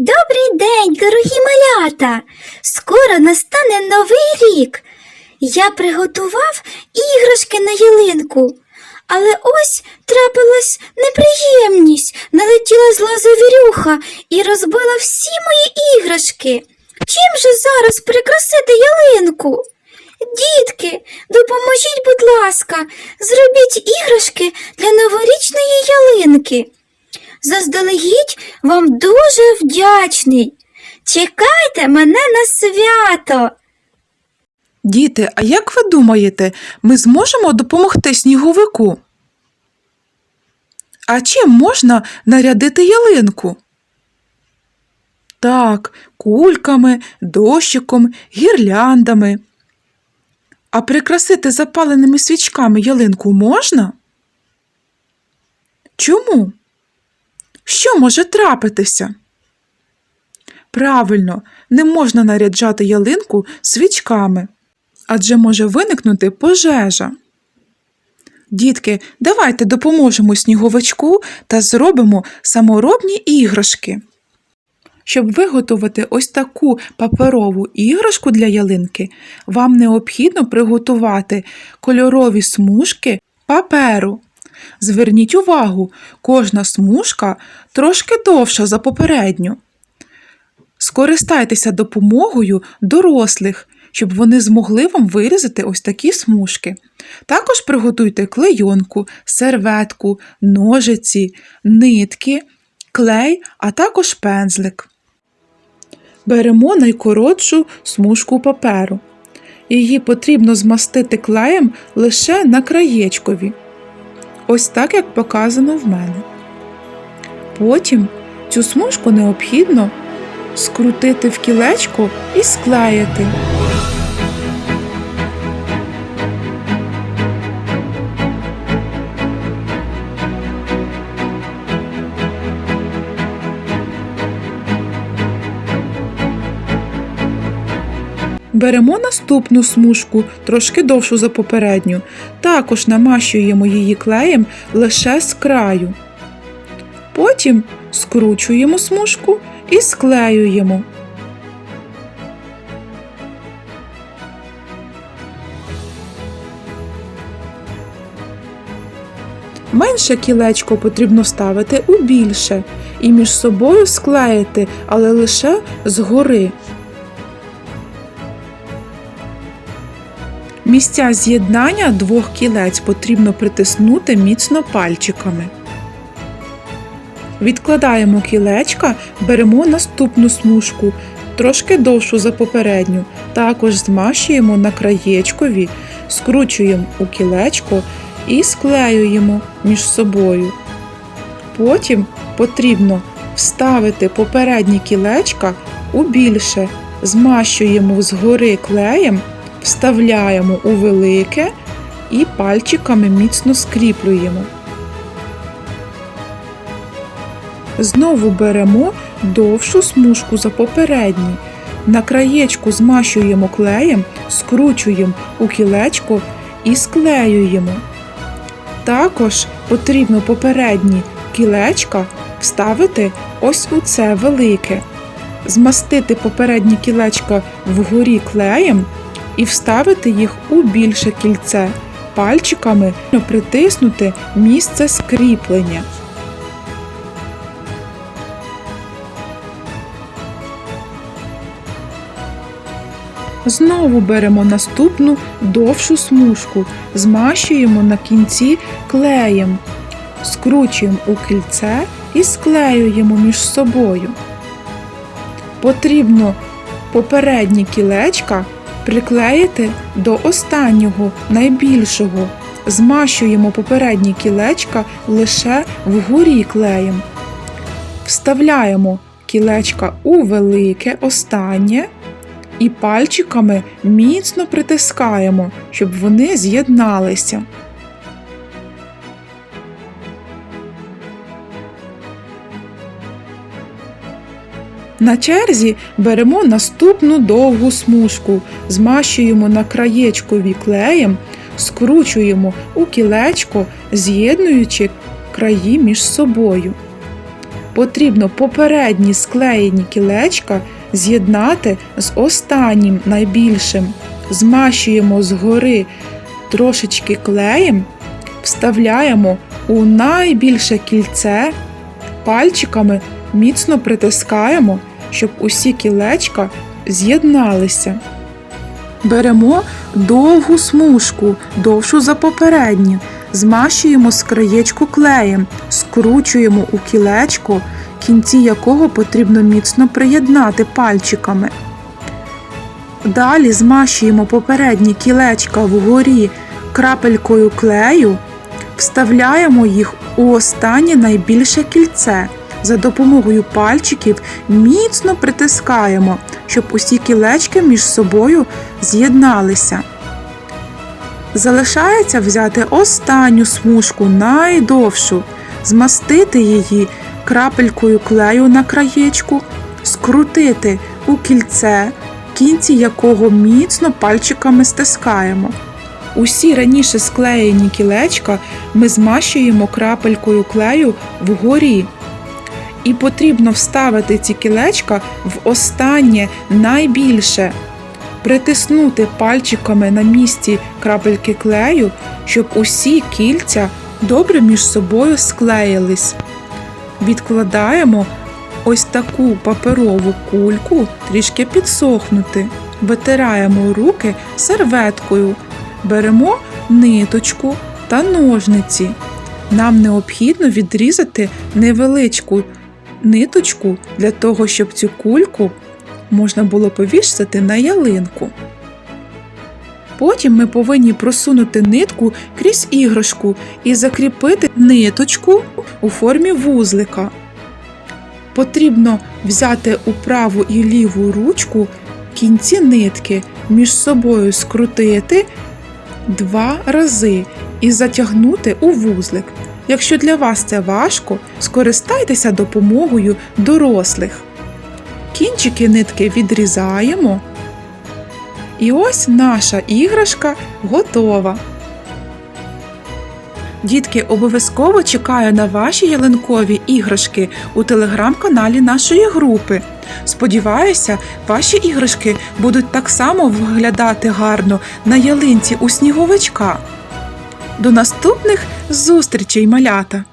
Добрий день, дорогі малята! Скоро настане новий рік. Я приготував іграшки на ялинку. Але ось трапилась неприємність, налетіла зла завірюха і розбила всі мої іграшки. Чим же зараз прикрасити ялинку? Дітки, допоможіть, будь ласка, зробіть іграшки для новорічної ялинки. Заздалегідь вам дуже вдячний. Чекайте мене на свято. Діти, а як ви думаєте, ми зможемо допомогти сніговику? А чим можна нарядити ялинку? Так, кульками, дощиком, гірляндами. А прикрасити запаленими свічками ялинку можна? Чому? Що може трапитися? Правильно, не можна наряджати ялинку свічками, адже може виникнути пожежа. Дітки, давайте допоможемо сніговичку та зробимо саморобні іграшки. Щоб виготовити ось таку паперову іграшку для ялинки, вам необхідно приготувати кольорові смужки паперу. Зверніть увагу, кожна смужка трошки довша за попередню. Скористайтеся допомогою дорослих, щоб вони змогли вам вирізати ось такі смужки. Також приготуйте клейонку, серветку, ножиці, нитки, клей, а також пензлик. Беремо найкоротшу смужку паперу. Її потрібно змастити клеєм лише на краєчкові. Ось так, як показано в мене. Потім цю смужку необхідно скрутити в кілечко і склеїти. Беремо наступну смужку, трошки довшу за попередню. Також намащуємо її клеєм лише з краю. Потім скручуємо смужку і склеюємо. Менше кілечко потрібно ставити у більше і між собою склеїти, але лише згори. Місця з'єднання двох кілець потрібно притиснути міцно пальчиками. Відкладаємо кілечка, беремо наступну смужку, трошки довшу за попередню. Також змащуємо на краєчкові, скручуємо у кілечко і склеюємо між собою. Потім потрібно вставити попередні кілечка у більше, змащуємо згори клеєм, вставляємо у велике і пальчиками міцно скріплюємо. Знову беремо довшу смужку за попередній. На краєчку змащуємо клеєм, скручуємо у кілечко і склеюємо. Також потрібно попередні кілечка вставити ось у це велике, змастити попередні кілечка вгорі клеєм і вставити їх у більше кільце, пальчиками притиснути місце скріплення. Знову беремо наступну довшу смужку, змащуємо на кінці клеєм, скручуємо у кільце і склеюємо між собою. Потрібно попередні кілечка приклеїти до останнього найбільшого. Змащуємо попередні кілечка лише вгорі клеєм. Вставляємо кілечка у велике останнє і пальчиками міцно притискаємо, щоб вони з'єдналися. На черзі беремо наступну довгу смужку, змащуємо на краєчкові клеєм, скручуємо у кілечко, з'єднуючи краї між собою. Потрібно попередні склеєні кілечка з'єднати з останнім найбільшим. Змащуємо згори трошечки клеєм, вставляємо у найбільше кільце, пальчиками міцно притискаємо, щоб усі кілечка з'єдналися. Беремо довгу смужку, довшу за попередню, змащуємо з краєчку клеєм, скручуємо у кілечко, кінці якого потрібно міцно приєднати пальчиками. Далі змащуємо попередні кілечка вгорі крапелькою клею, вставляємо їх у останнє найбільше кільце. За допомогою пальчиків міцно притискаємо, щоб усі кілечки між собою з'єдналися. Залишається взяти останню смужку, найдовшу, змастити її крапелькою клею на краєчку, скрутити у кільце, кінці якого міцно пальчиками стискаємо. Усі раніше склеєні кілечка ми змащуємо крапелькою клею вгорі. І потрібно вставити ці кілечка в останнє найбільше, притиснути пальчиками на місці крапельки клею, щоб усі кільця добре між собою склеїлись. Відкладаємо ось таку паперову кульку трішки підсохнути, витираємо руки серветкою, беремо ниточку та ножниці. Нам необхідно відрізати невеличку ниточку для того, щоб цю кульку можна було повішати на ялинку. Потім ми повинні просунути нитку крізь іграшку і закріпити ниточку у формі вузлика. Потрібно взяти у праву і ліву ручку кінці нитки між собою скрутити два рази і затягнути у вузлик. Якщо для вас це важко, скористайтеся допомогою дорослих. Кінчики нитки відрізаємо. І ось наша іграшка готова. Дітки, обов'язково чекаю на ваші ялинкові іграшки у телеграм-каналі нашої групи. Сподіваюся, ваші іграшки будуть так само виглядати гарно на ялинці у сніговичка. До наступних зустрічей, малята!